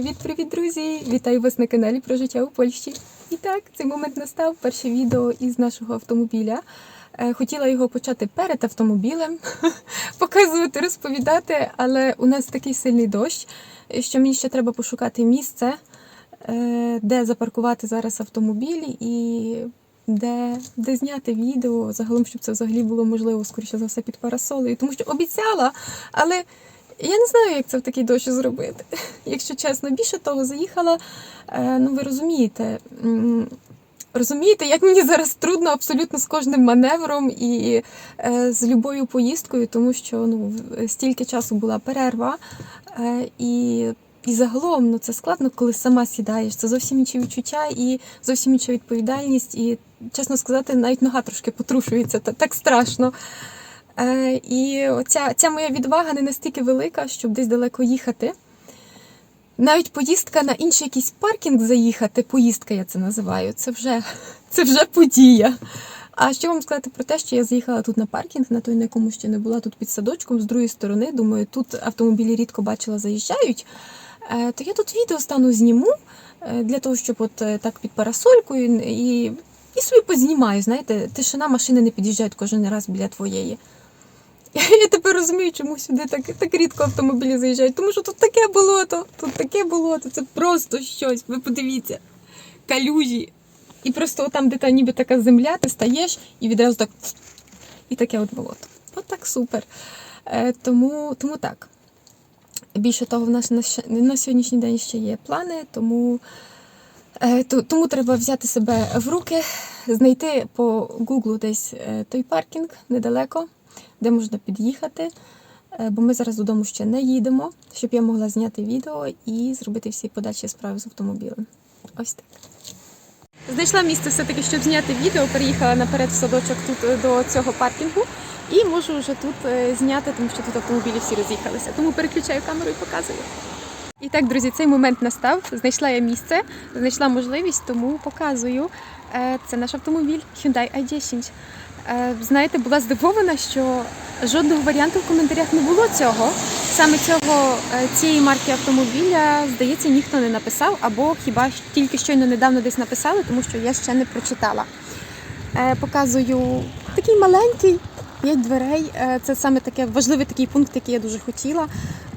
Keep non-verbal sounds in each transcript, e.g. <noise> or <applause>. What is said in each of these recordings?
Привіт-привіт, друзі! Вітаю вас на каналі про життя у Польщі. І так, цей момент настав перше відео із нашого автомобіля. Е, Хотіла його почати перед автомобілем, <laughs> показувати, розповідати, але у нас такий сильний дощ, що мені ще треба пошукати місце, е, де запаркувати зараз автомобіль і де, де зняти відео, загалом, щоб це взагалі було можливо, скоріше за все, під парасолею, тому що обіцяла, але я не знаю, як це в такий дощ зробити. Якщо чесно, більше того, заїхала. е, Ну, ви розумієте, розумієте, як мені зараз трудно абсолютно з кожним маневром і е, з любою поїздкою, тому що ну, стільки часу була перерва. е, І, і загалом ну, це складно, коли сама сідаєш. Це зовсім інші відчуття і зовсім інша відповідальність. І, чесно сказати, навіть нога трошки потрушується, та- так страшно. Е, і оця, ця моя відвага не настільки велика, щоб десь далеко їхати. Навіть поїздка на інший якийсь паркінг заїхати, поїздка я це називаю, це вже, <laughs> це вже подія. А що вам сказати про те, що я заїхала тут на паркінг, на той, на якому ще не була, тут під садочком, з другої сторони, думаю, тут автомобілі рідко бачила, заїжджають. Е, То я тут відео стану зніму е, для того, щоб от так під парасолькою і, і собі познімаю. Знаєте, тишина машини не під'їжджають кожен раз біля твоєї. Я тепер розумію, чому сюди так, так рідко автомобілі заїжджають. Тому що тут таке болото, тут таке болото, це просто щось. Ви подивіться, калюжі. І просто там, де та ніби така земля, ти стаєш і відразу так. І таке от болото. От так супер. Е, тому, тому так. Більше того, в нас на, на сьогоднішній день ще є плани, тому, е, то- тому треба взяти себе в руки, знайти по Гуглу десь е, той паркінг недалеко, де можна під'їхати. Е, Бо ми зараз додому ще не їдемо, щоб я могла зняти відео і зробити всі подальші справи з автомобілем. Ось так. Знайшла місце все-таки, щоб зняти відео. Переїхала наперед в садочок тут е, до цього паркінгу. І можу вже тут е, зняти, тому що тут автомобілі всі роз'їхалися. Тому переключаю камеру і показую. І так, друзі, цей момент настав. Знайшла я місце, знайшла можливість, тому показую. Це наш автомобіль Hyundai i10. Е, Знаєте, була здивована, що жодного варіанту в коментарях не було цього. Саме цього е, цієї марки автомобіля, здається, ніхто не написав, або хіба тільки щойно недавно десь написали, тому що я ще не прочитала. Е, Показую такий маленький, п'ять дверей. Це саме таке важливий такий пункт, який я дуже хотіла,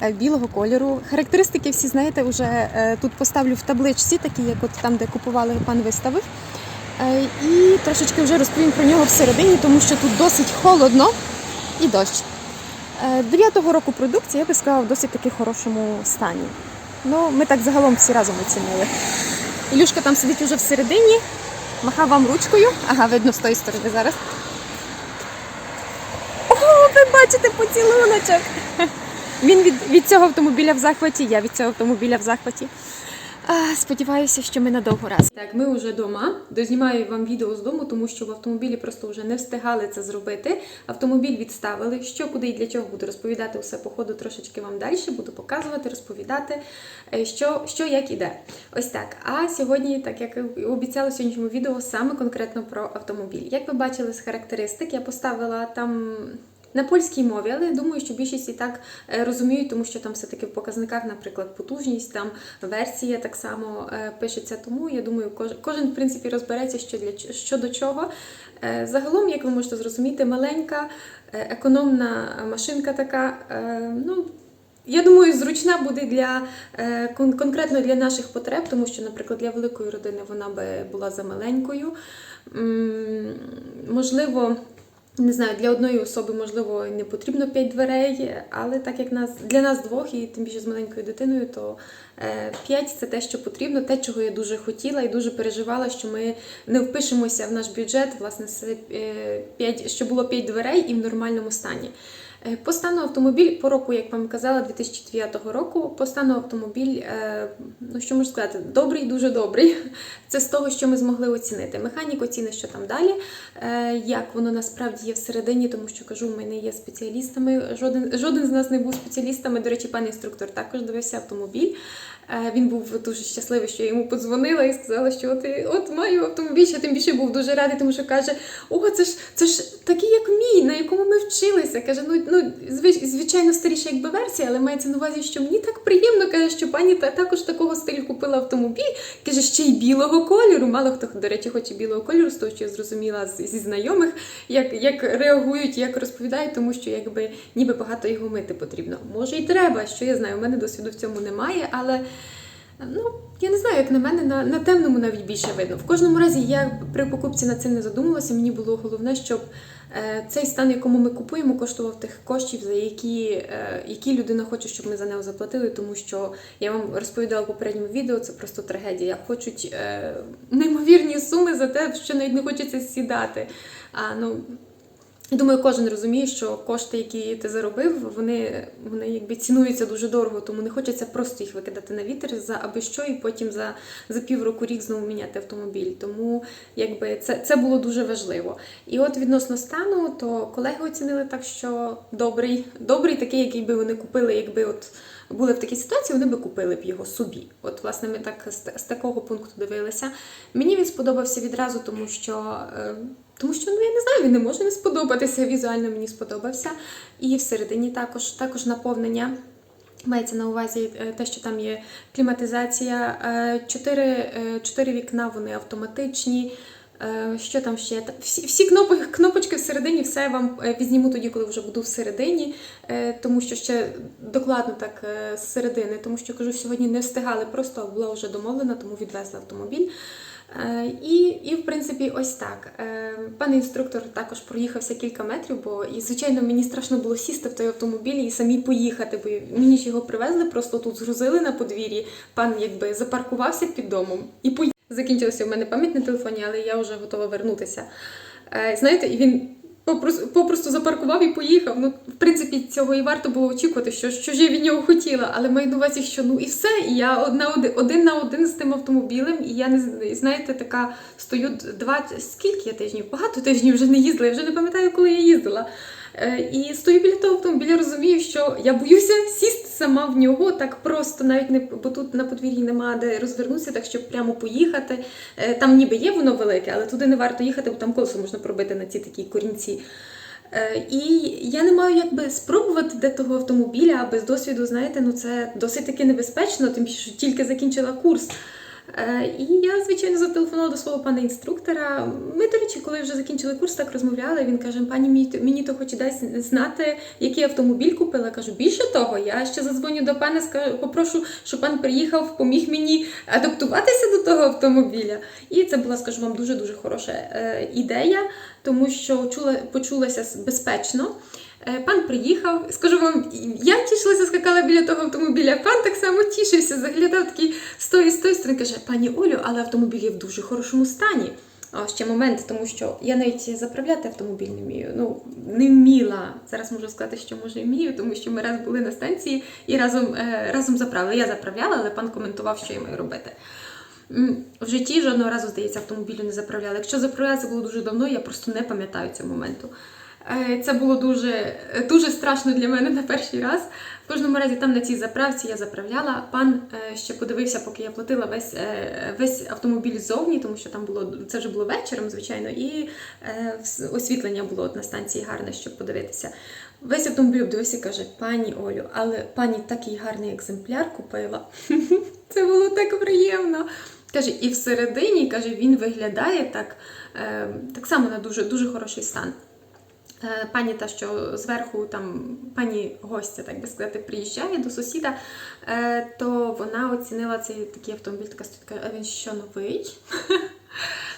білого кольору. Характеристики всі знаєте, вже тут поставлю в табличці, такі як от там, де купували пан виставив. Е, І трошечки вже розповім про нього всередині, тому що тут досить холодно і дощ. Е, Дев'ятого року продукції, я би сказала, в досить таки хорошому стані. Ну, ми так загалом всі разом оцінили. Ілюшка там сидить уже всередині, махав вам ручкою. Ага, видно з тої сторони зараз. О, ви бачите поцілуночок. Він від, від цього автомобіля в захваті, я від цього автомобіля в захваті. Сподіваюся, що ми надовго раз. Так, ми вже вдома. Дознімаю вам відео з дому, тому що в автомобілі просто вже не встигали це зробити. Автомобіль відставили. Що, куди і для чого буду розповідати усе по ходу трошечки вам далі. Буду показувати, розповідати, е, що, що як іде. Ось так. А сьогодні, так як і обіцяла в сьогоднішньому відео, саме конкретно про автомобіль. Як ви бачили з характеристик, я поставила там. На польській мові, але я думаю, що більшість і так е, розуміють, тому що там все-таки в показниках, наприклад, потужність, там версія так само е, пишеться. Тому я думаю, кожен в принципі розбереться, що для що до чого. Е, Загалом, як ви можете зрозуміти, маленька, економна машинка така. Ну, я думаю, зручна буде для конкретно для наших потреб, тому що, наприклад, для великої родини вона би була замаленькою. М, Можливо. Не знаю, для одної особи, можливо, не потрібно п'ять дверей, але так як нас для нас двох, і тим більше з маленькою дитиною, то п'ять це те, що потрібно, те, чого я дуже хотіла і дуже переживала, що ми не впишемося в наш бюджет, власне, це 5, що було п'ять дверей і в нормальному стані. Е, По стану автомобіль по року, як вам казала, 2009 року, по стану автомобіль, е, ну що можу сказати, добрий, дуже добрий. <laughs> Це з того, що ми змогли оцінити. Механік оцінить, що там далі, е, як воно насправді є всередині, тому що кажу, ми не є спеціалістами. Жоден, жоден з нас не був спеціалістами. До речі, пан інструктор також дивився автомобіль. Він був дуже щасливий, що я йому подзвонила і сказала, що от, от маю автомобіль, ще тим більше був дуже радий, тому що каже: О, це ж це ж такий, як мій, на якому ми вчилися. Каже, ну ну зви- звичайно старіша якби версія, але мається на увазі, що мені так приємно каже, що пані та також такого стилю купила автомобіль. Каже, ще й білого кольору. Мало хто, до речі, хоче білого кольору, з того, що я зрозуміла зі знайомих, як, як реагують, як розповідають, тому що якби ніби багато його мити потрібно. Може, й треба, що я знаю, у мене досвіду в цьому немає, але. Ну, я не знаю, як на мене, на, на темному навіть більше видно. В кожному разі я при покупці над цим не задумувалася. Мені було головне, щоб цей стан, якому ми купуємо, коштував тих коштів, за які, е, які людина хоче, щоб ми за нього заплатили. Тому що я вам розповідала в попередньому відео, це просто трагедія. Хочуть е, неймовірні суми за те, що навіть не хочеться сідати. А, ну, Думаю, кожен розуміє, що кошти, які ти заробив, вони, вони якби цінуються дуже дорого, тому не хочеться просто їх викидати на вітер за аби що, і потім за, за півроку рік знову міняти автомобіль. Тому якби це, це було дуже важливо. І от відносно стану, то колеги оцінили так, що добрий, добрий такий, який би вони купили, якби от. Були в такій ситуації, вони би купили б його собі. От, власне, ми так з, з такого пункту дивилися. Мені він сподобався відразу, тому що е, тому що ну я не знаю, він не може не сподобатися. Візуально мені сподобався. І всередині також, також наповнення. Мається на увазі е, те, що там є кліматизація, е, чотири, е, чотири вікна, вони автоматичні. Що там ще? Всі, всі кнопочки всередині, все вам візніму тоді, коли вже буду всередині, тому що ще докладно так з середини, тому що кажу, сьогодні не встигали, просто була вже домовлена, тому відвезла автомобіль. Е, І, і в принципі, ось так. Е, Пан інструктор також проїхався кілька метрів, бо і звичайно мені страшно було сісти в той автомобіль і самі поїхати, бо мені ж його привезли, просто тут згрузили на подвір'ї. Пан якби запаркувався під домом і поїхав. Закінчилася в мене пам'ять на телефоні, але я вже готова вернутися. Е, Знаєте, і він попросту, запаркував і поїхав. Ну, в принципі, цього і варто було очікувати, що, що ж я від нього хотіла, але маю на увазі, що ну і все. І я одна один, один на один з тим автомобілем, і я не знаєте, така стою два скільки я тижнів? Багато тижнів вже не їздила. Я вже не пам'ятаю, коли я їздила. Е, І стою біля того автомобіля, розумію, що я боюся сісти сама в нього так просто, навіть не бо тут на подвір'ї нема де розвернутися, так щоб прямо поїхати. Е, Там ніби є воно велике, але туди не варто їхати, бо там колесо можна пробити на ці такі корінці. Е, І я не маю якби спробувати де того автомобіля, а без досвіду, знаєте, ну це досить таки небезпечно, тим що тільки закінчила курс. Е, І я, звичайно, зателефонувала до свого пана інструктора. Ми, до речі, коли вже закінчили курс, так розмовляли. Він каже: пані, мені, то хоч дасть знати, який автомобіль купила. Кажу, більше того, я ще задзвоню до пана, скажу, попрошу, щоб пан приїхав, поміг мені адаптуватися до того автомобіля. І це була, скажу вам, дуже дуже хороша е, ідея, тому що чула, почулася безпечно. Е, Пан приїхав, скажу вам, я тішилася, скакала біля того автомобіля. Пан так само тішився, заглядав такий з тої з тої сторони, каже: пані Олю, але автомобіль є в дуже хорошому стані. А ще момент, тому що я навіть заправляти автомобіль не вмію. Ну не вміла. Зараз можу сказати, що може вмію, тому що ми раз були на станції і разом, е, разом заправили. Я заправляла, але пан коментував, що я маю робити. В житті жодного разу, здається, автомобілю не заправляла. Якщо заправляла, це було дуже давно, я просто не пам'ятаю цього моменту. Е, Це було дуже, дуже страшно для мене на перший раз. В кожному разі там на цій заправці я заправляла. Пан е, ще подивився, поки я платила весь, е, весь автомобіль ззовні, тому що там було це вже було вечором, звичайно, і е, освітлення було на станції гарне, щоб подивитися. Весь автомобіль обдивився і каже: пані Олю, але пані такий гарний екземпляр купила. <laughs> Це було так приємно. Каже, і всередині каже, він виглядає так, е, так само на дуже, дуже хороший стан. Е, Пані та, що зверху там пані гостя, так би сказати, приїжджає до сусіда, е, то вона оцінила цей такий автомобіль, така стоїть, а він що новий? <laughs>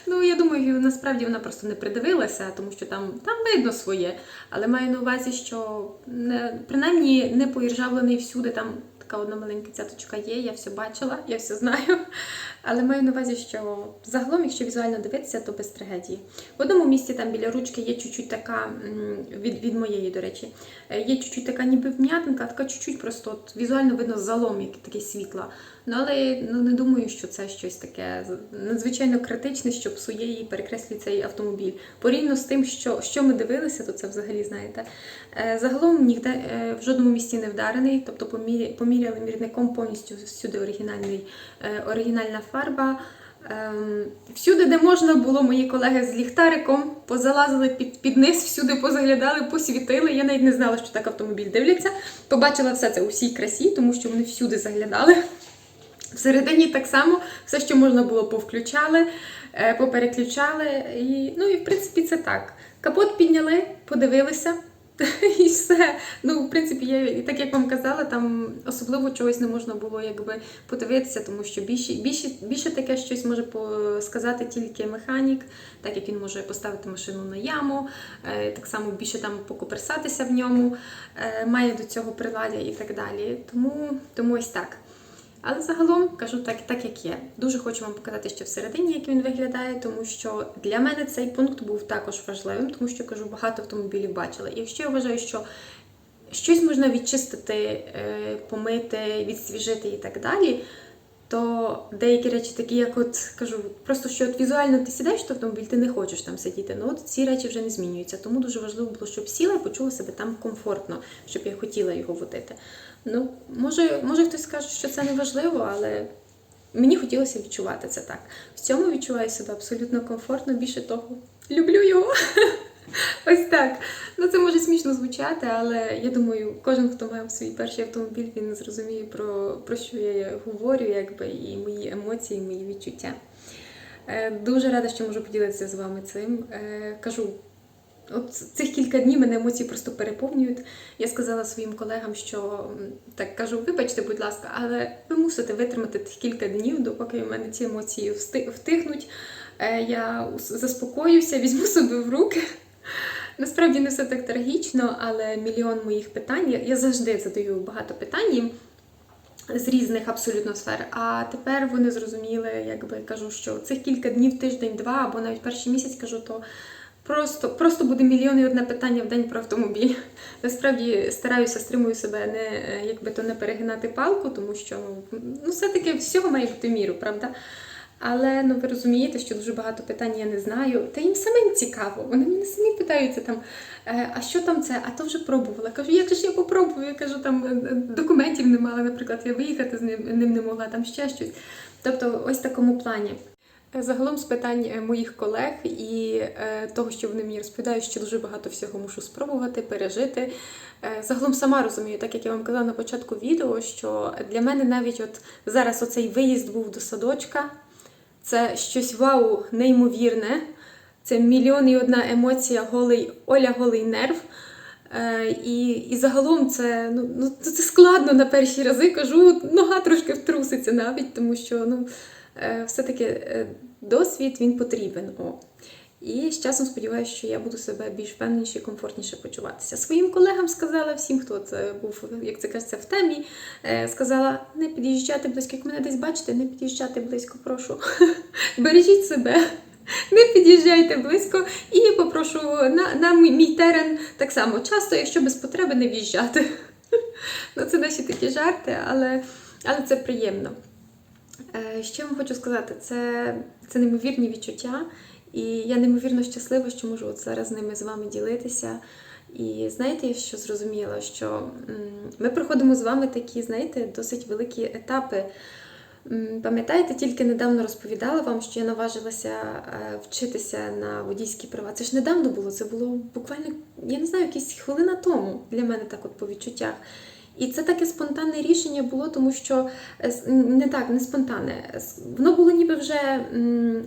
Ну, я думаю, насправді вона просто не придивилася, тому що там, там видно своє. Але маю на увазі, що не, принаймні не поіржавлений всюди, там така одна маленька цяточка є, я все бачила, я все знаю. Але маю на увазі, що загалом, якщо візуально дивитися, то без трагедії. В одному місці там біля ручки є чуть-чуть така, від, від моєї, до речі, е, є чуть-чуть така ніби вм'ятинка, така чуть-чуть просто от, візуально видно залом, який такий світла. Ну, але ну, не думаю, що це щось таке надзвичайно критичне, що псує і перекреслює цей автомобіль. Порівняно з тим, що, що ми дивилися, то це взагалі знаєте. Е, Загалом ніде е, в жодному місці не вдарений, тобто по мірі, по мірі міряли мірником повністю всюди оригінальний, е, оригінальна фарба. Ем, всюди, де можна було, мої колеги з ліхтариком позалазили під, під низ, всюди позаглядали, посвітили. Я навіть не знала, що так автомобіль дивляться. Побачила все це у всій красі, тому що вони всюди заглядали. Всередині так само все, що можна було, повключали, е, попереключали. І, ну і в принципі це так. Капот підняли, подивилися. <laughs> І все. Ну, в принципі, я, і так як вам казала, там особливо чогось не можна було якби подивитися, тому що більше, більше, більше таке щось може сказати тільки механік, так як він може поставити машину на яму, е, так само більше там покоперсатися в ньому, е, має до цього приладдя і так далі. Тому, тому ось так. Але загалом кажу так, так як є. Дуже хочу вам показати ще всередині, як він виглядає, тому що для мене цей пункт був також важливим, тому що кажу, багато автомобілів бачила. І якщо я вважаю, що щось можна відчистити, е, помити, відсвіжити і так далі. То деякі речі, такі, як от кажу, просто що от візуально ти сідаєш в автомобіль, ти не хочеш там сидіти. Ну от ці речі вже не змінюються. Тому дуже важливо було, щоб сіла і почула себе там комфортно, щоб я хотіла його водити. Ну, може, може хтось скаже, що це не важливо, але мені хотілося відчувати це так. В цьому відчуваю себе абсолютно комфортно. Більше того, люблю його. <laughs> <laughs> Ось так. Ну це може смішно звучати, але я думаю, кожен, хто мав свій перший автомобіль, він зрозуміє про, про що я говорю, якби і мої емоції, і мої відчуття. Е, Дуже рада, що можу поділитися з вами цим. Е, Кажу, от цих кілька днів мене емоції просто переповнюють. Я сказала своїм колегам, що так кажу, вибачте, будь ласка, але ви мусите витримати тих кілька днів, допоки в мене ці емоції втихнуть. Е, Я заспокоюся, візьму себе в руки. Насправді не все так трагічно, але мільйон моїх питань. Я, завжди задаю багато питань з різних абсолютно сфер. А тепер вони зрозуміли, якби кажу, що цих кілька днів, тиждень, два або навіть перший місяць кажу, то просто, просто буде мільйон і одне питання в день про автомобіль. <laughs> Насправді стараюся стримую себе не якби то не перегинати палку, тому що ну все-таки всього має бути міру, правда? Але ну ви розумієте, що дуже багато питань я не знаю. Та їм самим цікаво. Вони мене самі питаються там, «Е, а що там це? А то вже пробувала. Кажу, як же ж я попробую? Я кажу, там е, е, документів не мала, наприклад, я виїхати з ним, ним не могла, там ще щось. Тобто, ось в такому плані. Загалом з питань моїх колег і того, що вони мені розповідають, що дуже багато всього мушу спробувати, пережити. Загалом сама розумію, так як я вам казала на початку відео, що для мене навіть от зараз оцей виїзд був до садочка. Це щось вау, неймовірне. Це мільйон і одна емоція, голий Оля, голий нерв. Е, і, і загалом це, ну, ну, це складно на перші рази. Кажу, нога трошки втруситься навіть, тому що ну, е, все-таки е, досвід він потрібен. О. І з часом сподіваюся, що я буду себе більш впевненіше і комфортніше почуватися. Своїм колегам сказала, всім, хто це був, як це кажеться, в темі, е, сказала не під'їжджати близько, як мене десь бачите, не під'їжджати близько, прошу. <laughs> Бережіть себе, не під'їжджайте близько і попрошу на, на мій терен так само часто, якщо без потреби не в'їжджати. <laughs> Ну, це наші такі жарти, але, але це приємно. Е, Що вам хочу сказати, це, це неймовірні відчуття, і я неймовірно щаслива, що можу от зараз ними з вами ділитися. І знаєте, я що зрозуміла, що ми проходимо з вами такі, знаєте, досить великі етапи. Пам'ятаєте, тільки недавно розповідала вам, що я наважилася е, вчитися на водійські права. Це ж недавно було, це було буквально, я не знаю, якісь хвилина тому для мене так от по відчуттях. І це таке спонтанне рішення було, тому що е, не так, не спонтанне. Воно було ніби вже,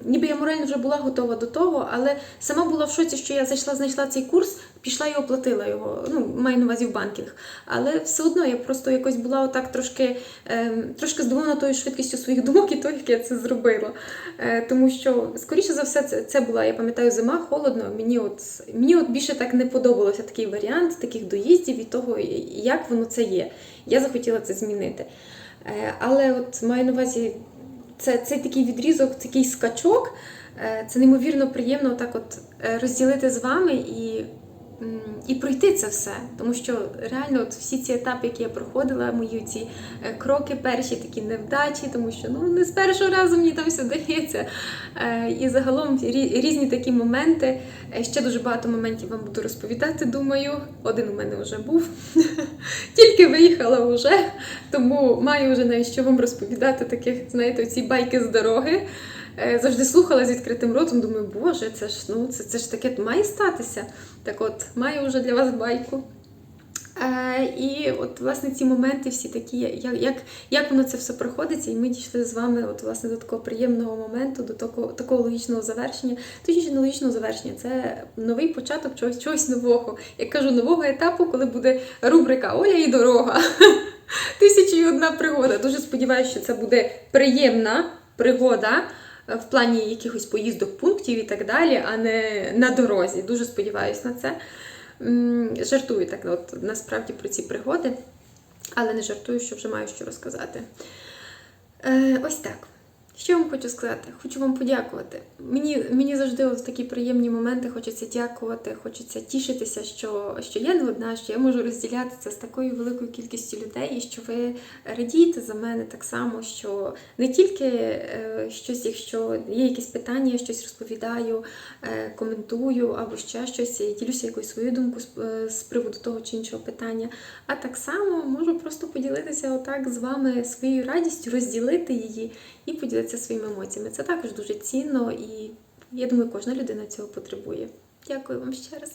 ніби я морально вже була готова до того, але сама була в шоці, що я зайшла, знайшла цей курс, пішла і оплатила його. Ну, маю на увазі в банкінг. Але все одно я просто якось була отак трошки, ем, трошки здивована тою швидкістю своїх думок і того, як я це зробила. Е, тому що, скоріше за все, це, це була, я пам'ятаю, зима, холодно. Мені от, мені от більше так не подобався такий варіант таких доїздів і того, як воно це є. Я захотіла це змінити. Е, але от маю на увазі, це, цей такий відрізок, такий скачок. е, Це неймовірно приємно так от е, розділити з вами і і пройти це все. Тому що реально от всі ці етапи, які я проходила, мої ці е, кроки перші такі невдачі, тому що ну не з першого разу мені там все дається. Е, І загалом різні такі моменти. Е, Ще дуже багато моментів вам буду розповідати, думаю. Один у мене вже був. <laughs> Тільки виїхала вже, тому маю вже навіть вам розповідати таких, знаєте, ці байки з дороги. Е, Завжди слухала з відкритим ротом, думаю, боже, це ж ну це, це ж таке має статися. Так от, маю вже для вас байку. Е, і от, власне, ці моменти всі такі, як, як, як воно це все проходиться, і ми дійшли з вами от, власне, до такого приємного моменту, до такого, такого логічного завершення. Точніше, не логічного завершення, це новий початок чогось, чогось нового. Як кажу, нового етапу, коли буде рубрика Оля і дорога. <laughs> Тисяча і одна пригода. Дуже сподіваюся, що це буде приємна пригода в плані якихось поїздок, пунктів і так далі, а не на дорозі. Дуже сподіваюся на це. Жартую так, от насправді про ці пригоди, але не жартую, що вже маю що розказати. Е, ось так. Що я вам хочу сказати? Хочу вам подякувати. Мені, мені завжди в такі приємні моменти хочеться дякувати, хочеться тішитися, що, що я не одна, що я можу розділяти це з такою великою кількістю людей, і що ви радієте за мене так само, що не тільки е, щось, якщо є якісь питання, я щось розповідаю, е, коментую або ще щось, і ділюся якоюсь своєю думкою з, е, з приводу того чи іншого питання. А так само можу просто поділитися отак з вами своєю радістю, розділити її і поділитися своїми емоціями. Це також дуже цінно і я думаю, кожна людина цього потребує. Дякую вам ще раз.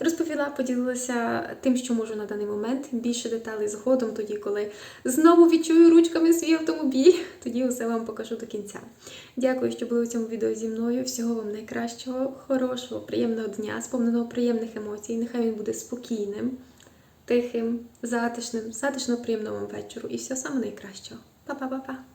Розповіла, поділилася тим, що можу на даний момент. Більше деталей згодом, тоді, коли знову відчую ручками свій автомобіль, тоді усе вам покажу до кінця. Дякую, що були у цьому відео зі мною. Всього вам найкращого, хорошого, приємного дня, сповненого приємних емоцій. Нехай він буде спокійним, тихим, затишним, затишно приємного вам вечору і всього саме найкращого. Па-па-па-па!